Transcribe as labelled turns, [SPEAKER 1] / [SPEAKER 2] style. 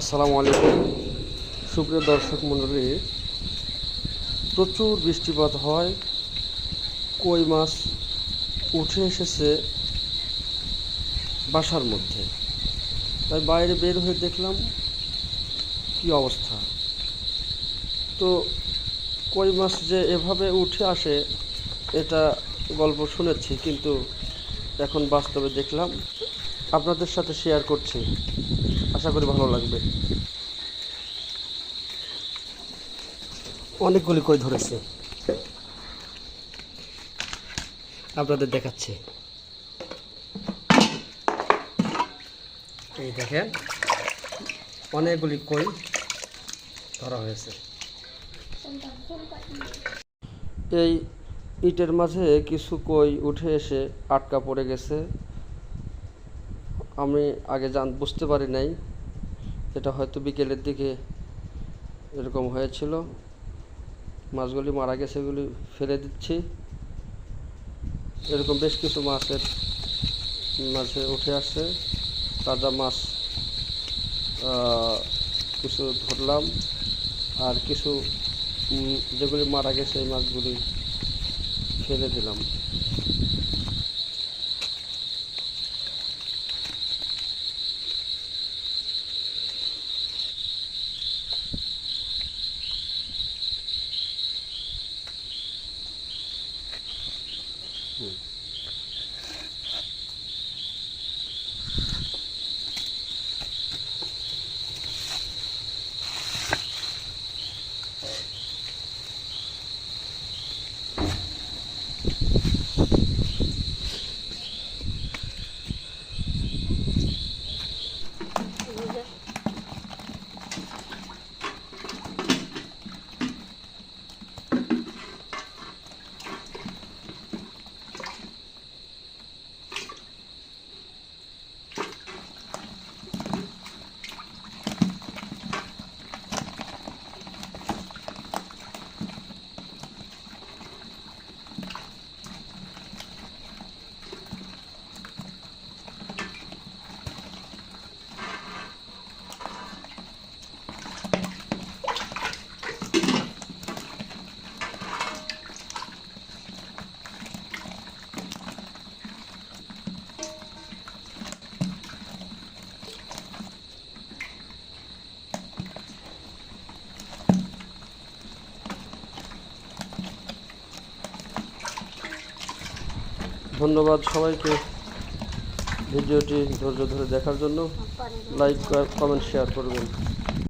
[SPEAKER 1] আসসালামু আলাইকুম। সুপ্রিয় দর্শক মণ্ডলী, প্রচুর বৃষ্টিপাত হয়। কই মাছ উঠে এসেছে বাসার মধ্যে। তাই বাইরে বের হয়ে দেখলাম কি অবস্থা। তো কই মাছ যে এভাবে উঠে আসে, এটা গল্প শুনেছি, কিন্তু এখন বাস্তবে দেখলাম আপনাদের সাথে শেয়ার করছি। আশা করি ভালো লাগবে। অনেকগুলি কই ধরেছে। আপনাদের দেখাচ্ছে। এই দেখেন, অনেকগুলি কই ধরা হয়েছে। এই ইটের মাঝে কিছু কই উঠে এসে আটকা পড়ে গেছে। আমি আগে জান, বুঝতে পারি নাই এটা হয়তো বিকেলের দিকে এরকম হয়েছিল। মাছগুলি মারা গেছে এগুলি ফেলে দিচ্ছি। এরকম বেশ কিছু মাছের, মাছে উঠে আসছে। তাজা মাছ কিছু ধরলাম। আর কিছু যেগুলি মারা গেছে এই মাছগুলি ফেলে দিলাম। good. ধন্যবাদ সবাইকে ভিডিওটি ধৈর্য ধরে দেখার জন্য। লাইক কমেন্ট শেয়ার করবেন।